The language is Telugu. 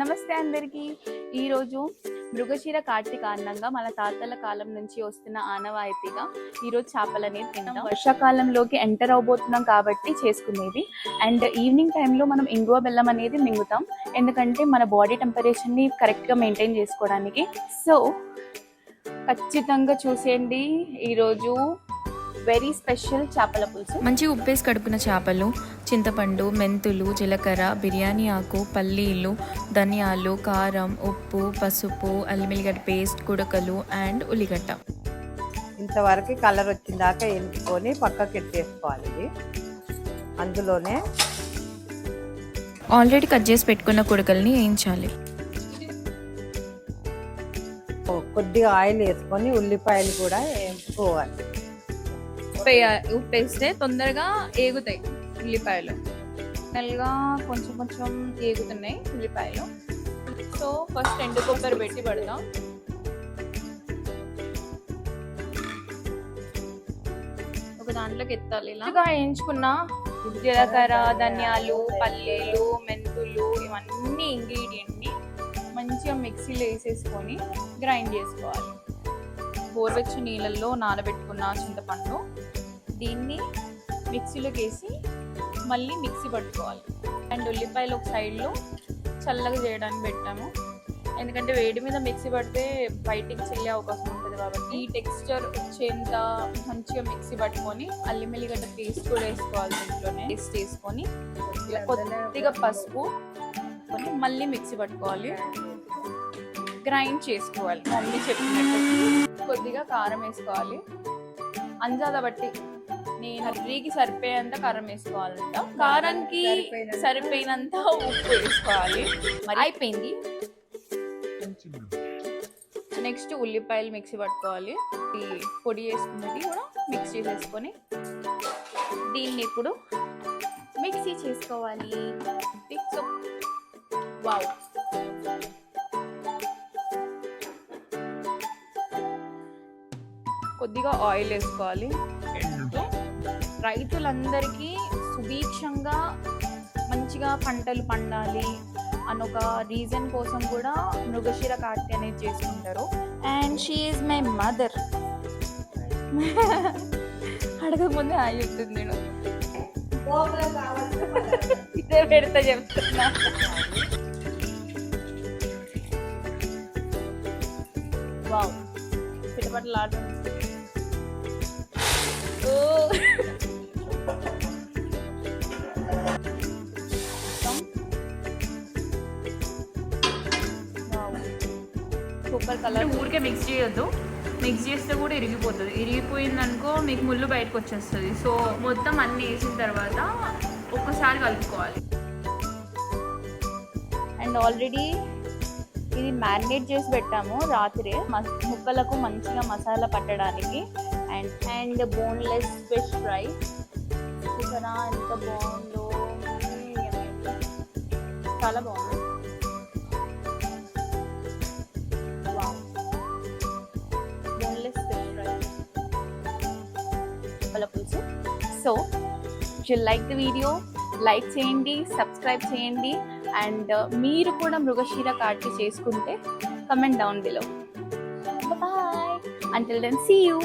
నమస్తే అందరికీ. ఈరోజు మృగశీర కార్తీక కారణంగా మన తాతల కాలం నుంచి వస్తున్న ఆనవాయితీగా ఈరోజు చేపలు అనేది తింటాం. వర్షాకాలంలోకి ఎంటర్ అవబోతున్నాం కాబట్టి చేసుకునేది. అండ్ ఈవినింగ్ టైంలో మనం ఇంగువ బెల్లం అనేది మింగుతాం. ఎందుకంటే మన బాడీ టెంపరేచర్ని కరెక్ట్గా మెయింటైన్ చేసుకోవడానికి. సో ఖచ్చితంగా చూసేయండి. ఈరోజు వెరీ స్పెషల్ చేపల పులుసు. మంచిగా ఉప్పేసి కడుపున చేపలు చింతపండు మెంతులు జీలకర్ర బిర్యానీ ఆకు పల్లీలు ధనియాలు కారం ఉప్పు పసుపు అల్లిమిలిగడ్డ పేస్ట్ కుడకలు అండ్ ఉల్లిగడ్డ. ఇంతవరకు కలర్ వచ్చిన దాకా ఎనుపుకొని పక్కకి ఎత్తేసుకోవాలి ఇది. అందులోనే ఆల్రెడీ కట్ చేసి పెట్టుకున్న కుడకల్ని వేయించాలి. కొద్దిగా ఆయిల్ వేసుకొని ఉల్లిపాయలు కూడా వేయించుకోవాలి. ఉప్పు ఉప్పేస్తే తొందరగా ఏగుతాయి ఉల్లిపాయలు. నల్గా కొంచెం కొంచెం ఏగుతున్నాయి ఉల్లిపాయలు. సో ఫస్ట్ ఎండు కొబ్బరి పెట్టి పడదాం. ఒక దాంట్లోకి ఎత్తాలి ఇలాగా వేయించుకున్న. జీలకర్ర ధనియాలు పల్లీలు మెంతులు ఇవన్నీ ఇంగ్రీడియంట్ని మంచిగా మిక్సీలో వేసేసుకొని గ్రైండ్ చేసుకోవాలి. గోరువెచ్చని నీళ్ళల్లో నానబెట్టుకున్న చింతపండు. దీన్ని మిక్సీలోకి వేసి మళ్ళీ మిక్సీ పట్టుకోవాలి. అండ్ ఉల్లిపాయలు ఒక సైడ్లో చల్లగా చేయడానికి పెట్టాము. ఎందుకంటే వేడి మీద మిక్సీ పడితే బయటికి చెల్లే అవకాశం ఉంటుంది కాబట్టి ఈ టెక్స్చర్ వచ్చేంత మంచిగా మిక్సీ పట్టుకొని అల్లి మెల్లిగడ్డ పేస్ట్ కూడా వేసుకోవాలి దీంట్లోనే. పేస్ట్ వేసుకొని ఇలా కొద్దిగా పసుపు కొని మళ్ళీ మిక్సీ పట్టుకోవాలి. గ్రైండ్ చేసుకోవాలి. మమ్మీ చెప్పినట్టు. కొద్దిగా కారం వేసుకోవాలి. అంజాద బట్టి నేను కర్రీకి సరిపోయేంత కారం వేసుకోవాలంట కారానికి సరిపోయినంత. ఉప్పు వేసుకోవాలి. మరి అయిపోయింది. నెక్స్ట్ ఉల్లిపాయలు మిక్సీ పట్టుకోవాలి. ఈ పొడి వేసుకున్నది కూడా మిక్స్ చేసేసుకొని దీన్ని ఇప్పుడు మిక్సీ చేసుకోవాలి. వావ్. కొద్దిగా ఆయిల్ వేసుకోవాలి. రైతులందరికీ సుభిక్షంగా మంచిగా పంటలు పండాలి అని ఒక రీజన్ కోసం కూడా మృగశిర కార్తె అనేది చేసుకుంటారు and she is my mother అడగకముందే ఆ చెప్తుంది నేను. ఇదే పెడతా చెప్తున్నా. వావ్ పిటపటలు సూపర్ కలర్. ఊరికే మిక్స్ చేయొద్దు. మిక్స్ చేస్తే కూడా ఇరిగిపోతుంది. ఇరిగిపోయింది అనుకో మీకు ముళ్ళు బయటకు వచ్చేస్తుంది సో మొత్తం అన్ని వేసిన తర్వాత ఒక్కసారి కలుపుకోవాలి. అండ్ ఆల్రెడీ ఇది మ్యారినేట్ చేసి పెట్టాము రాత్రి. మస్- ముక్కలకు మంచిగా మసాలా పట్టడానికి. And and boneless fish fry. చూసారా ఎంత బాగుందో. చాలా బాగుంది. చేపల పులుసు so you like the video like చేయండి సబ్స్క్రైబ్ చేయండి. అండ్ uh, మీరు కూడా మృగశీర కార్తీ చేసుకుంటే comment down below bye until then see you